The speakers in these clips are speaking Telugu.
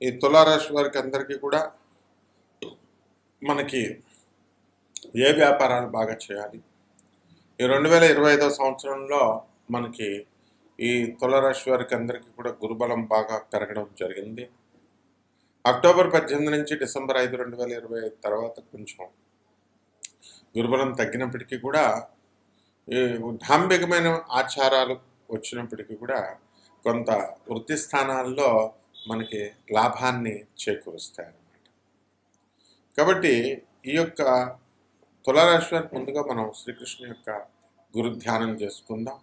ఈ తులారాశి వారికి అందరికీ కూడా మనకి ఏ వ్యాపారాలు బాగా చేయాలి? ఈ రెండు వేల ఇరవై ఐదో సంవత్సరంలో మనకి ఈ తులరాశి వారికి అందరికీ కూడా గురుబలం బాగా పెరగడం జరిగింది. అక్టోబర్ పద్దెనిమిది నుంచి డిసెంబర్ ఐదు రెండు వేల ఇరవై ఐదు తర్వాత కొంచెం గురుబలం తగ్గినప్పటికీ కూడా ఈ డాంబికమైన ఆచారాలు వచ్చినప్పటికీ కూడా కొంత వృత్తి స్థానాల్లో మనకి లాభాన్ని చేకూరుస్తాయన్నమాట కాబట్టి ఈ యొక్క తులారాశి వారికి ముందుగా మనం శ్రీకృష్ణ యొక్క గురు ధ్యానం చేసుకుందాం.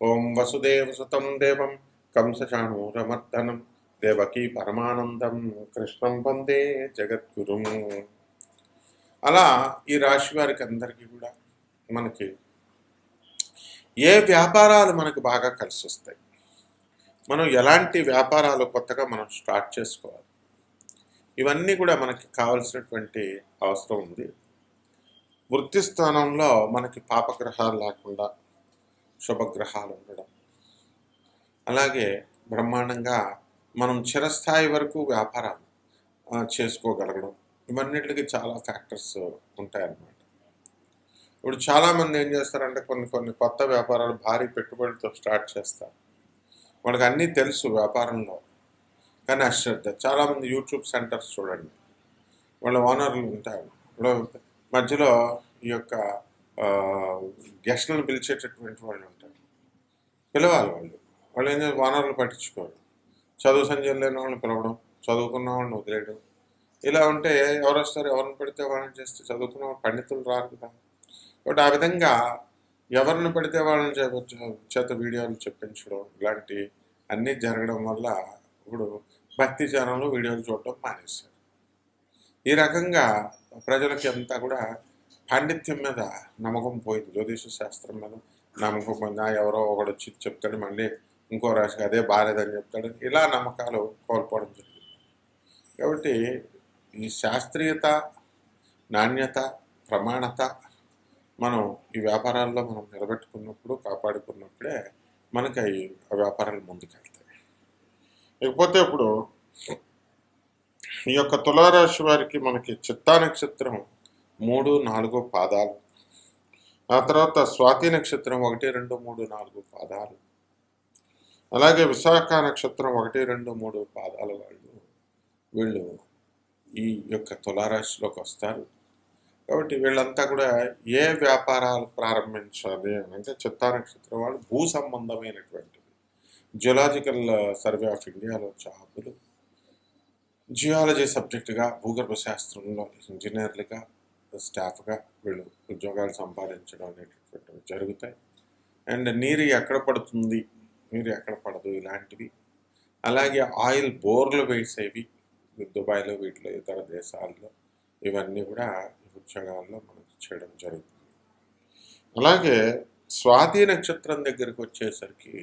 ఓం వసుదేవ సుతం దేవం కంసచాణూరమర్దనం దేవకీ పరమానందం కృష్ణం వందే జగద్గురు. అలా ఈ రాశి వారికి అందరికీ కూడా మనకి ఏ వ్యాపారాలు మనకు బాగా కలిసి వస్తాయి మనం ఎలాంటి వ్యాపారాలు కొత్తగా మనం స్టార్ట్ చేసుకోవాలి? ఇవన్నీ కూడా మనకి కావలసినటువంటి అవసరం ఉంది. వృత్తి స్థానంలో మనకి పాపగ్రహాలు లేకుండా శుభగ్రహాలు ఉండడం. అలాగే బ్రహ్మాండంగా మనం చిరస్థాయి వరకు వ్యాపారం చేసుకోగలగడం. ఇవన్నిటికి చాలా ఫ్యాక్టర్స్ ఉంటాయన్నమాట. ఇప్పుడు చాలామంది ఏం చేస్తారంటే కొన్ని కొన్ని కొత్త వ్యాపారాలు భారీ పెట్టుబడితో స్టార్ట్ చేస్తారు. వాళ్ళకి అన్నీ తెలుసు వ్యాపారంలో. కానీ అశ్రద్ధ. చాలామంది యూట్యూబ్ సెంటర్స్ చూడండి. వాళ్ళ ఓనర్లు ఉంటారు. మధ్యలో ఈ యొక్క గెస్ట్లను పిలిచేటటువంటి వాళ్ళు ఉంటారు. పిలవాలి వాళ్ళు. వాళ్ళు ఏం చేస్తారు ఓనర్లు పట్టించుకోరు. చదువు సంజయం లేని వాళ్ళని పిలవడం చదువుకున్న వాళ్ళని వదిలేయడం. ఇలా ఉంటే ఎవరు వస్తారు? ఎవరిని పెడితే వాళ్ళని చేస్తే చదువుకున్న వాళ్ళు పండితులు రారు కదా. కాబట్టి ఆ విధంగా ఎవరిని పెడితే వాళ్ళని చేత వీడియోలు చెప్పించడం ఇలాంటి అన్నీ జరగడం వల్ల ఇప్పుడు భక్తి ఛానల్లో వీడియోలు చూడడం మానేశారు. ఈ రకంగా ప్రజలకి అంతా కూడా పాండిత్యం మీద నమ్మకం పోయింది. జ్యోతిష శాస్త్రం మీద నమ్మకం ఎవరో ఒకడు వచ్చి చెప్తాడు మళ్ళీ ఇంకో రాశికి అదే బాగాలేదని చెప్తాడు. ఇలా నమ్మకాలు కోల్పోవడం జరిగింది. కాబట్టి ఈ శాస్త్రీయత నాణ్యత ప్రమాణత మనం ఈ వ్యాపారాల్లో మనం నిలబెట్టుకున్నప్పుడు కాపాడుకున్నప్పుడే మనకి అవి ఆ వ్యాపారాలు ముందుకెళ్తాయి. ఇకపోతే ఇప్పుడు ఈ యొక్క తులారాశి వారికి మనకి చిత్తా నక్షత్రం మూడు నాలుగు పాదాలు. ఆ తర్వాత స్వాతి నక్షత్రం ఒకటి రెండు మూడు నాలుగు పాదాలు. అలాగే విశాఖ నక్షత్రం ఒకటి రెండు మూడు పాదాల వాళ్ళు వీళ్ళు ఈ యొక్క తులారాశిలోకి వస్తారు. కాబట్టి వీళ్ళంతా కూడా ఏ వ్యాపారాలు ప్రారంభించాలి అంటే చిత్తా నక్షత్రం వాళ్ళు భూ సంబంధమైనటువంటివి జియోలాజికల్ సర్వే ఆఫ్ ఇండియాలో జాబులు. జియాలజీ సబ్జెక్టుగా భూగర్భ శాస్త్రంలో ఇంజనీర్లుగా స్టాఫ్గా వీళ్ళు ఉద్యోగాలు సంపాదించడం అనేటటువంటివి జరుగుతాయి. అండ్ నీరు ఎక్కడ పడుతుంది? నీరు ఎక్కడ పడదు? ఇలాంటివి. అలాగే ఆయిల్ బోర్లు వేసేవి. దుబాయ్లో వీటిలో ఇతర దేశాల్లో ఇవన్నీ కూడా ఉద్యోగాల్లో మనకు చేయడం జరుగుతుంది. అలాగే స్వాతి నక్షత్రం దగ్గరికి వచ్చేసరికి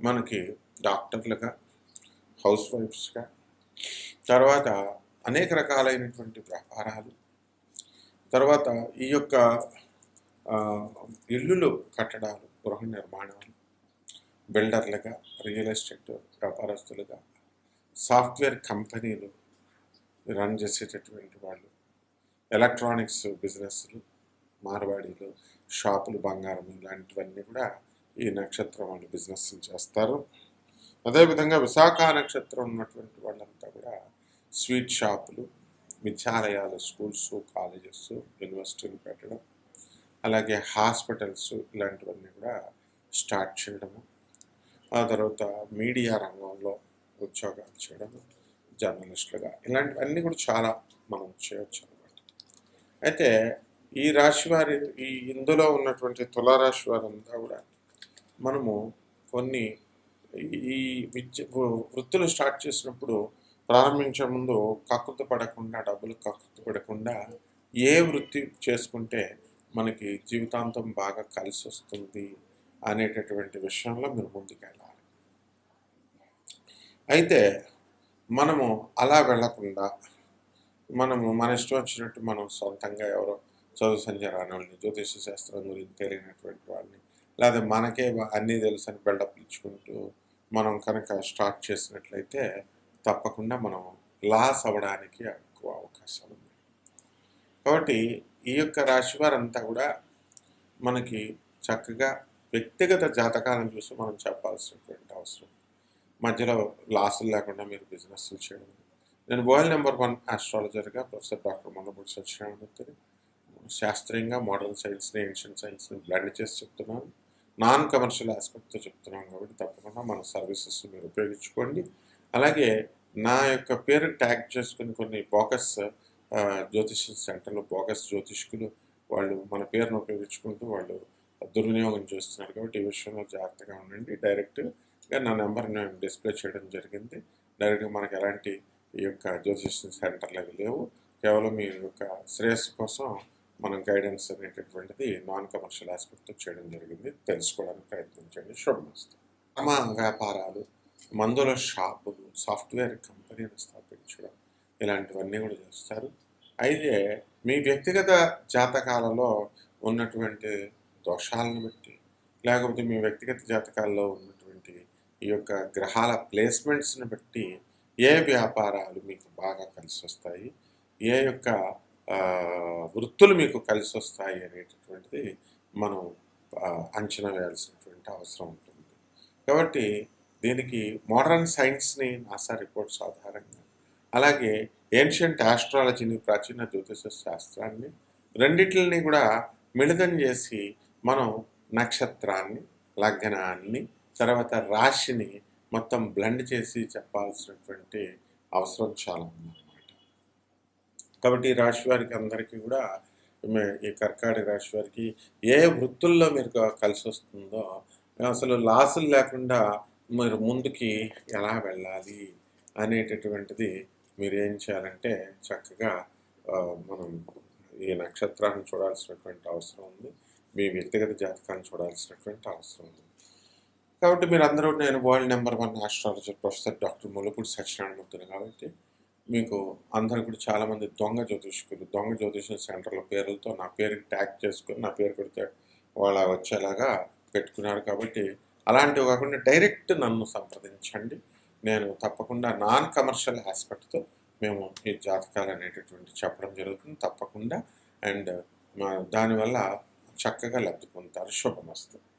మనకి డాక్టర్లుగా హౌస్ వైఫ్స్గా తర్వాత అనేక రకాలైనటువంటి వ్యాపారాలు తర్వాత ఈ యొక్క ఇల్లులు కట్టడాలు గృహ నిర్మాణాలు బిల్డర్లుగా రియల్ ఎస్టేట్ వ్యాపారస్తులుగా సాఫ్ట్వేర్ కంపెనీలు రన్ చేసేటటువంటి వాళ్ళు ఎలక్ట్రానిక్స్ బిజినెస్లు మార్వాడీలు షాపులు బంగారం ఇలాంటివన్నీ కూడా ఈ నక్షత్రం వాళ్ళు బిజినెస్ చేస్తారు. అదేవిధంగా విశాఖ నక్షత్రం ఉన్నటువంటి వాళ్ళంతా కూడా స్వీట్ షాపులు విద్యాలయాలు స్కూల్స్ కాలేజెస్ యూనివర్సిటీలు పెట్టడం అలాగే హాస్పిటల్స్ ఇలాంటివన్నీ కూడా స్టార్ట్ చేయడము ఆ తర్వాత మీడియా రంగంలో ఉద్యోగాలు చేయడము జర్నలిస్టులుగా ఇలాంటివన్నీ కూడా చాలా మనం చేయొచ్చు. అయితే ఈ రాశి వారి ఈ ఇందులో ఉన్నటువంటి తులారాశి వారంతా కూడా మనము కొన్ని ఈ విద్య వృత్తులు స్టార్ట్ చేసినప్పుడు ప్రారంభించే ముందు కక్కుత పడకుండా డబ్బులు కక్కుత పడకుండా ఏ వృత్తి చేసుకుంటే మనకి జీవితాంతం బాగా కలిసి వస్తుంది అనేటటువంటి విషయంలో మీరు ముందుకెళ్ళాలి. అయితే మనము అలా వెళ్ళకుండా మనము మన ఇష్టం వచ్చినట్టు మనం సొంతంగా ఎవరో చదువు సంధ్య వాళ్ళని జ్యోతిష శాస్త్రం గురించి తెలియనటువంటి వాళ్ళని లేదా మనకే అన్నీ తెలుసు అని బిల్డప్ ఇచ్చుకుంటూ మనం కనుక స్టార్ట్ చేసినట్లయితే తప్పకుండా మనం లాస్ అవ్వడానికి ఎక్కువ అవకాశం ఉంది కాబట్టి ఈ యొక్క రాశి వారంతా కూడా మనకి చక్కగా వ్యక్తిగత జాతకాలను చూసి మనం చెప్పాల్సినటువంటి అవసరం. మధ్యలో లాసులు లేకుండా మీరు బిజినెస్లు చేయడం నేను వరల్డ్ నెంబర్ వన్ ఆస్ట్రాలజర్గా ప్రొఫెసర్ డాక్టర్ మల్లపూడి సత్యనారాయణమూర్తిని శాస్త్రీయంగా మోడర్న్ సైన్స్ని ఏన్షియన్ సైన్స్ని బ్లెండ్ చేసి చెప్తున్నాను నాన్ కమర్షియల్ ఆస్పెక్ట్తో చెప్తున్నాను కాబట్టి తప్పకుండా మన సర్వీసెస్ మీరు ఉపయోగించుకోండి. అలాగే నా యొక్క పేరు ట్యాగ్ చేసుకుని కొన్ని బోకస్ ఆ, జ్యోతిష సెంటర్లో బోగస్ జ్యోతిష్కులు వాళ్ళు మన పేరును ఉపయోగించుకుంటూ వాళ్ళు దుర్వినియోగం చేస్తున్నారు కాబట్టి ఈ విషయంలో జాగ్రత్తగా ఉండండి. డైరెక్ట్గా నా నెంబర్ నేను డిస్ప్లే చేయడం జరిగింది. డైరెక్ట్గా మనకు ఎలాంటి ఈ యొక్క జ్యోతిష సెంటర్లు అవి లేవు. కేవలం మీ యొక్క శ్రేయస్సు కోసం మనం గైడెన్స్ అనేటటువంటిది నాన్ కమర్షియల్ ఆస్పెక్ట్తో చేయడం జరిగింది. తెలుసుకోవడానికి ప్రయత్నించండి శుభమస్తు మా వ్యాపారాలు మందుల షాపులు సాఫ్ట్వేర్ కంపెనీలు స్థాపించడం ఇలాంటివన్నీ కూడా చేస్తారు. అయితే మీ వ్యక్తిగత జాతకాలలో ఉన్నటువంటి దోషాలను బట్టి లేకపోతే మీ వ్యక్తిగత జాతకాల్లో ఉన్నటువంటి ఈ యొక్క గ్రహాల ప్లేస్మెంట్స్ని బట్టి ఏ వ్యాపారాలు మీకు బాగా కలిసి వస్తాయి ఏ యొక్క వృత్తులు మీకు కలిసి వస్తాయి అనేటటువంటిది మనం అంచనా వేయాల్సినటువంటి అవసరం ఉంటుంది. కాబట్టి దీనికి మోడర్న్ సైన్స్ని నాసా రిపోర్ట్స్ ఆధారంగా అలాగే ఏన్షియంట్ ఆస్ట్రాలజీని ప్రాచీన జ్యోతిష శాస్త్రాన్ని రెండిటిని కూడా మిళితం చేసి మనం నక్షత్రాన్ని లగ్నాన్ని తర్వాత రాశిని మొత్తం బ్లెండ్ చేసి చెప్పాల్సినటువంటి అవసరం చాలా ఉందన్నమాట. కాబట్టి ఈ రాశి వారికి అందరికీ కూడా ఈ కర్కాడి రాశి వారికి ఏ వృత్తుల్లో మీరు కలిసి వస్తుందో అసలు లాసులు లేకుండా మీరు ముందుకి ఎలా వెళ్ళాలి అనేటటువంటిది మీరు ఏం చేయాలంటే చక్కగా మనం ఈ నక్షత్రాన్ని చూడాల్సినటువంటి అవసరం ఉంది. మీ వ్యక్తిగత జాతకాన్ని చూడాల్సినటువంటి అవసరం ఉంది. కాబట్టి మీరు అందరూ నేను world number one astrologer professor doctor Mulupudi సత్యనారాయణమూర్తిని కాబట్టి మీకు అందరు కూడా చాలామంది దొంగ జ్యోతిష్కులు దొంగ జ్యోతిష్యం సెంటర్ల పేర్లతో నా పేరుకి ట్యాగ్ చేసుకుని నా పేరు పెడితే వాళ్ళ వచ్చేలాగా పెట్టుకున్నారు కాబట్టి అలాంటివి కాకుండా డైరెక్ట్ నన్ను సంప్రదించండి. నేను తప్పకుండా నాన్ కమర్షియల్ ఆస్పెక్ట్తో మేము ఈ జాతకాలు అనేటటువంటి చెప్పడం జరుగుతుంది. తప్పకుండా. అండ్ మా దానివల్ల చక్కగా లబ్ధి పొందుతారు. శుభమస్తు.